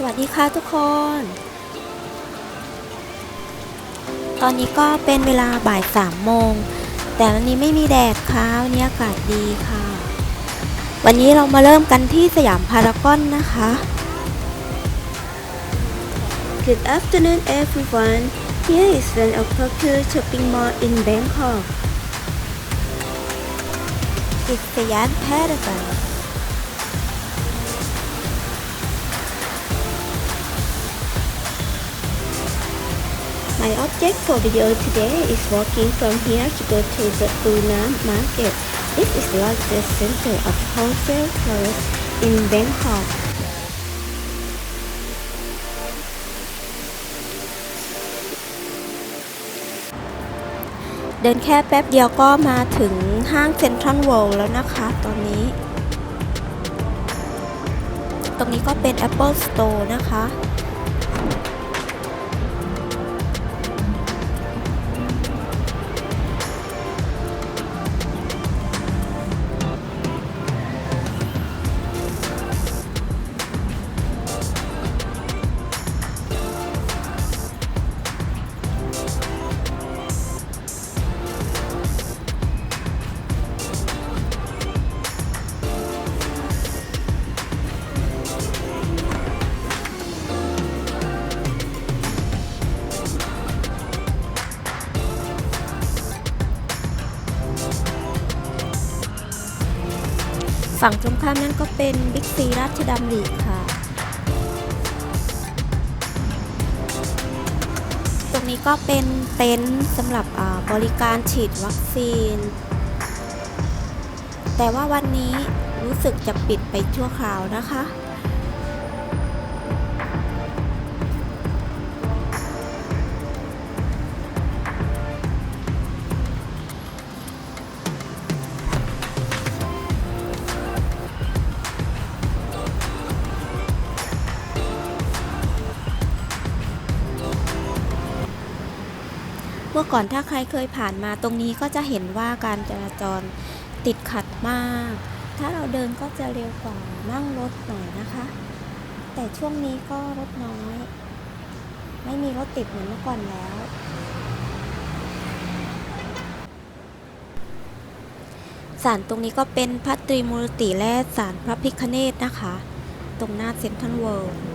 สวัสดีค่ะทุกคน ตอนนี้ก็เป็นเวลาบ่ายสามโมง แต่วันนี้ไม่มีแดดค่ะวันนี้อากาศดีค่ะ วันนี้เรามาเริ่มกันที่สยามพารากอนนะคะ Good afternoon everyone Here is one of popular shopping mall in Bangkok It's Siam Paragon My object for video today is walking from here to go to the Punam Market. This is the largest center of wholesale tourists in Bangkok. เดินแค่แป๊บเดียวก็มาถึงห้างเซ็นทรัลเวิลด์แล้วนะคะตอนนี้ ตรงนี้ก็เป็น Apple Store นะคะ ฝั่งตรงข้ามนั่นก็เป็นบิ๊กซีราชดำริค่ะ ตรงนี้ก็เป็นเต็นท์สำหรับบริการฉีดวัคซีน แต่ว่าวันนี้รู้สึกจะปิดไปชั่วคราวนะคะ ก่อนถ้าใครเคยผ่านมาตรงนี้ก็จะเห็นว่าการจราจรติดขัดมาก ถ้าเราเดินก็จะเร็วกว่านั่งรถหน่อยนะคะ แต่ช่วงนี้ก็รถน้อย ไม่มีรถติดเหมือนเมื่อก่อนแล้ว ศาลตรงนี้ก็เป็นพระตรีมูรติและศาลพระพิคเนตนะคะ ตรงหน้าเซ็นทรัลเวิลด์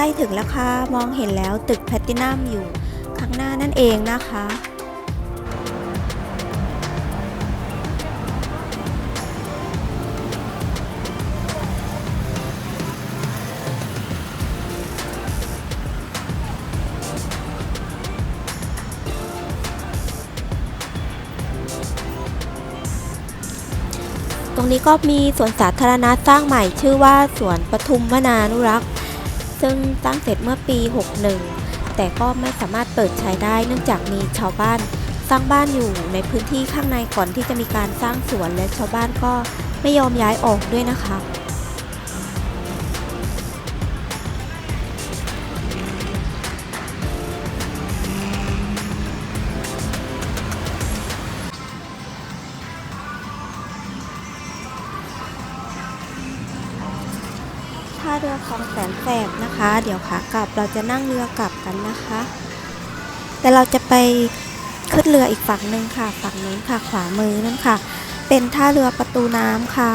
ใกล้ถึงแล้วค่ะ มองเห็นแล้วตึกแพลตตินัมอยู่ข้างหน้านั่นเองนะคะตรงนี้ก็มีสวนสาธารณะสร้างใหม่ชื่อว่าสวนปทุมวนานุรักษ์ ซึ่งตั้งเสร็จเมื่อปี 61 แต่ก็ไม่สามารถเปิดใช้ได้เนื่องจากมีชาวบ้านสร้างบ้านอยู่ในพื้นที่ข้างในก่อนที่จะมีการสร้างสวนและชาวบ้านก็ไม่ยอมย้ายออกด้วยนะคะ เรือของแสนแสบนะคะ เดี๋ยวขากลับเราจะนั่งเรือกลับกันนะคะ แต่เราจะไปขึ้นเรืออีกฝั่งหนึ่งค่ะ ฝั่งนู้นค่ะ ขวามือนั่นค่ะ เป็นท่าเรือประตูน้ำค่ะ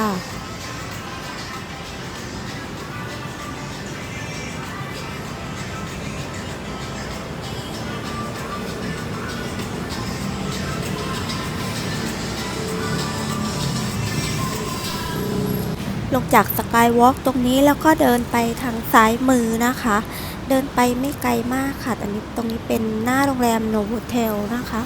ลงจากสกายวอล์กตรงนี้แล้วก็เดินไปทางซ้ายมือนะคะ เดินไปไม่ไกลมากค่ะอันนี้ตรงนี้เป็นหน้าโรงแรมโนโวเทลนะคะ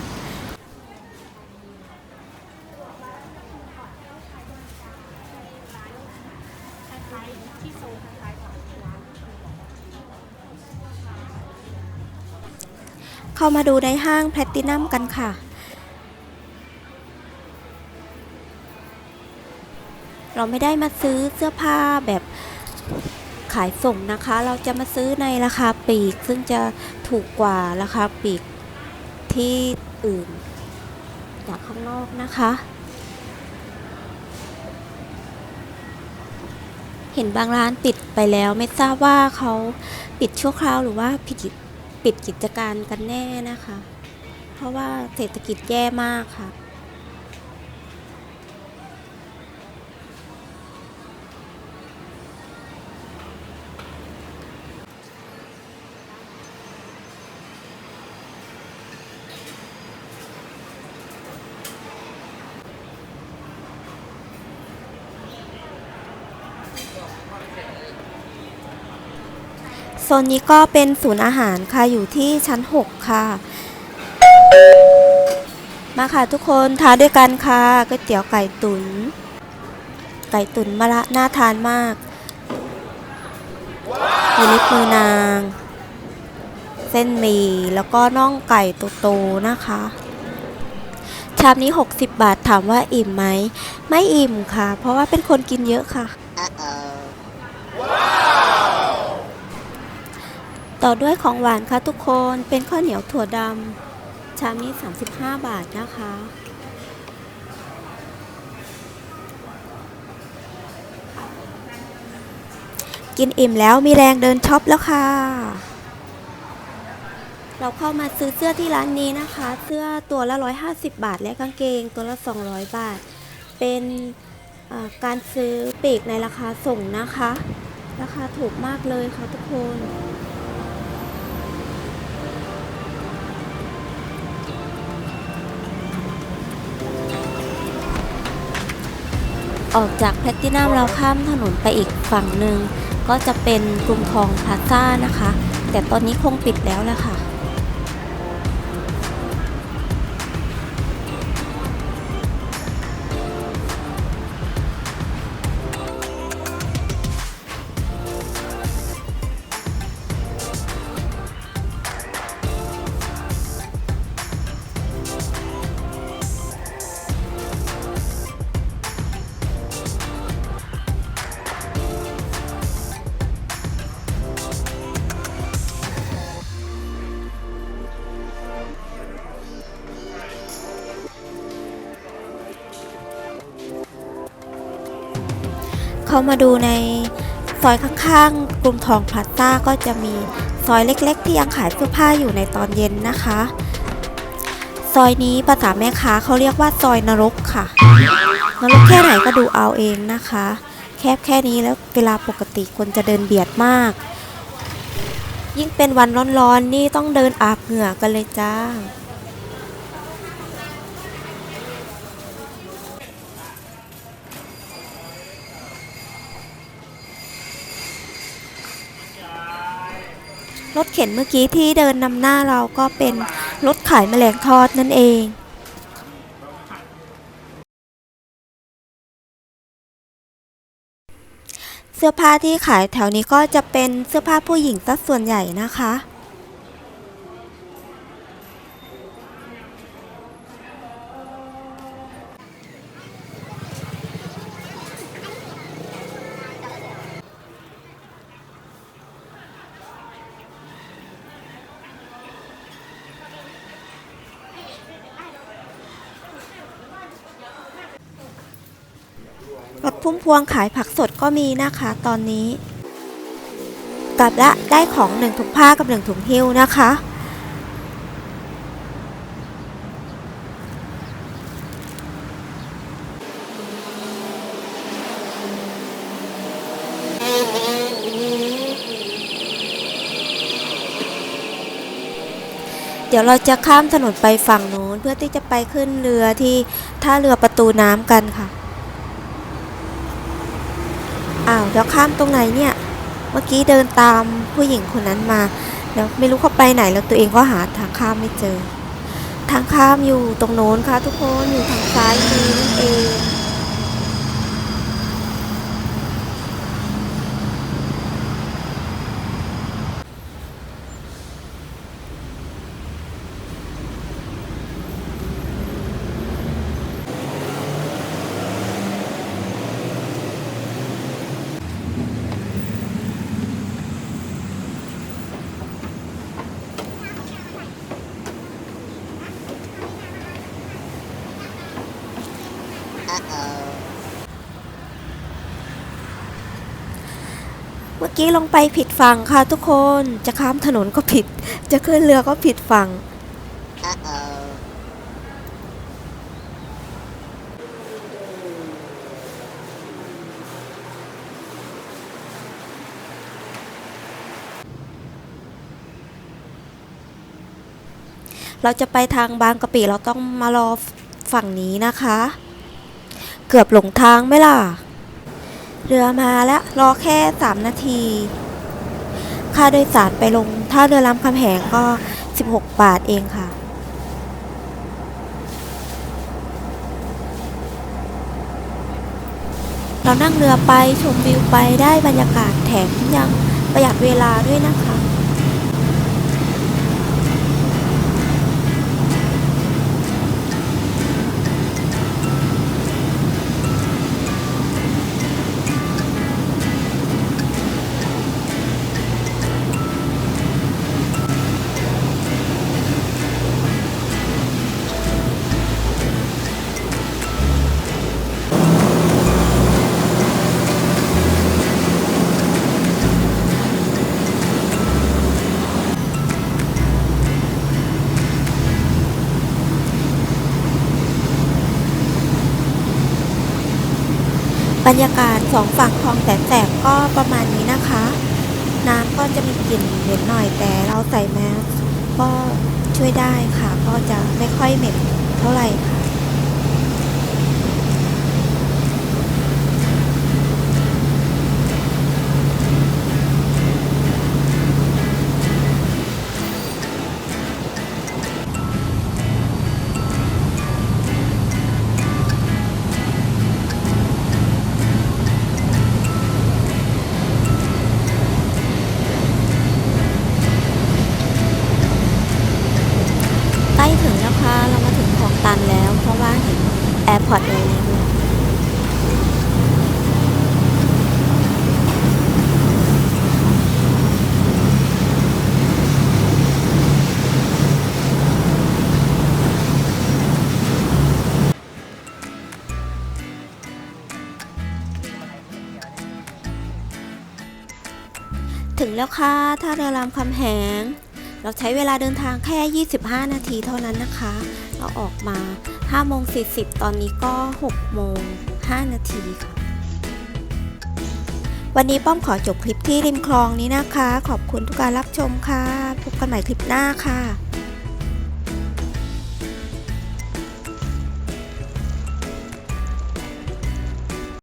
เข้ามาดูในห้างแพลตตินัมกันค่ะ เราไม่ได้มาซื้อเสื้อผ้าแบบขายส่งนะคะ เราจะมาซื้อในราคาปีก ซึ่งจะถูกกว่าราคาปีกที่อื่น จากข้างนอกนะคะ เห็นบางร้านปิดไปแล้วไม่ทราบว่าเขาปิดชั่วคราวหรือว่าปิดปิดกิจการกันแน่นะคะ เพราะว่าเศรษฐกิจแย่มากค่ะ โซนนี้ก็เป็นศูนย์อาหารค่ะอยู่ที่ชั้น 6 ค่ะ มาค่ะทุกคนทานด้วยกันค่ะก๋วยเตี๋ยวไก่ตุนไก่ตุ๋นมะระน่าทานมากมีลิปมือนาง เส้นหมี่แล้วก็น่องไก่โตๆนะคะ ชามนี้ 60 บาทถามว่าอิ่มไหม ไม่อิ่มค่ะ เพราะว่าเป็นคนกินเยอะค่ะ ต่อด้วยของหวานค่ะทุกคน เป็นข้าวเหนียวถั่วดำชามนี้ 35 บาทนะคะ กินอิ่มแล้วมีแรงเดินช็อปแล้วค่ะ เราเข้ามาซื้อเสื้อที่ร้านนี้นะคะ เสื้อตัวละ 150 บาท และกางเกงตัวละ 200 บาท เป็นการซื้อปีกในราคาส่งนะคะ ราคาถูกมากเลยค่ะทุกคน ออกจากแพลตตินัมเราข้ามถนนไปอีกฝั่งหนึ่งก็จะเป็นกรุงทองพลาซ่านะคะ แต่ตอนนี้คงปิดแล้วแหละค่ะามาดูในซอยข้างๆกรุงทองพลาซ่าก็จะมีซอยเล็ก ๆ ที่ยังขายเสื้อผ้าอยู่ในตอนเย็นนะคะ ซอยนี้ภาษาแม่ค้าเขาเรียกว่าซอยนรกค่ะ นรกแค่ไหนก็ดูเอาเองนะคะ แคบแค่นี้แล้วเวลาปกติคนจะเดินเบียดมาก ยิ่งเป็นวันร้อนๆนี่ต้องเดินอาบเหงื่อกันเลยจ้า รถเข็นเมื่อกี้ที่เดินนำหน้าเราก็เป็นรถขายแมลงทอดนั่นเองเสื้อผ้าที่ขายแถวนี้ก็จะเป็นเสื้อผ้าผู้หญิงซะส่วนใหญ่นะคะ รถพุ่มพวงขายผักสดก็มีนะคะตอนนี้ กลับละได้ของหนึ่งถุงผ้ากับหนึ่งถุงหิ้วนะคะ เดี๋ยวเราจะข้ามถนนไปฝั่งโน้นเพื่อที่จะไปขึ้นเรือที่ท่าเรือประตูน้ำกันค่ะ อ้าวแล้วข้ามตรงไหนเนี่ย เมื่อกี้เดินตามผู้หญิงคนนั้นมา แล้วไม่รู้เขาไปไหนแล้วตัวเองก็หาทางข้ามไม่เจอ ทางข้ามอยู่ตรงโน้นค่ะ ทุกคนอยู่ทางซ้ายมือนั่นเอง กี้ลงไปผิดฝั่งค่ะทุกคน จะข้ามถนนก็ผิด จะขึ้นเรือก็ผิดฝั่ง เราจะไปทางบางกะปิเราต้องมารอฝั่งนี้นะคะ เกือบหลงทางไหมล่ะ เรือมาแล้วรอแค่ 3 นาที ค่าโดยสารไปลงท่าเรือลำคำแหงก็ 16 บาทเองค่ะ เรานั่งเรือไปชมวิวไปได้บรรยากาศแถมยังประหยัดเวลาด้วยนะคะ บรรยากาศสองฝั่งคลองแสนแสบก็ประมาณนี้นะคะ น้ำก็จะมีกลิ่นเหม็นหน่อยแต่เราใส่แมสก็ช่วยได้ค่ะ ก็จะไม่ค่อยเหม็นเท่าไหร่ค่ะ ร์พอร์ตเลยด้วยถึงแล้วค่ะท่าเรือรามคำแหง เราใช้เวลาเดินทางแค่ 25 นาทีเท่านั้นนะคะ เราออกมา5โมง40 ตอนนี้ก็6โมง5นาทีค่ะ วันนี้ป้อมขอจบคลิปที่ริมคลองนี้นะคะ ขอบคุณทุกการรับชมค่ะ พบกันใหม่คลิปหน้าค่ะ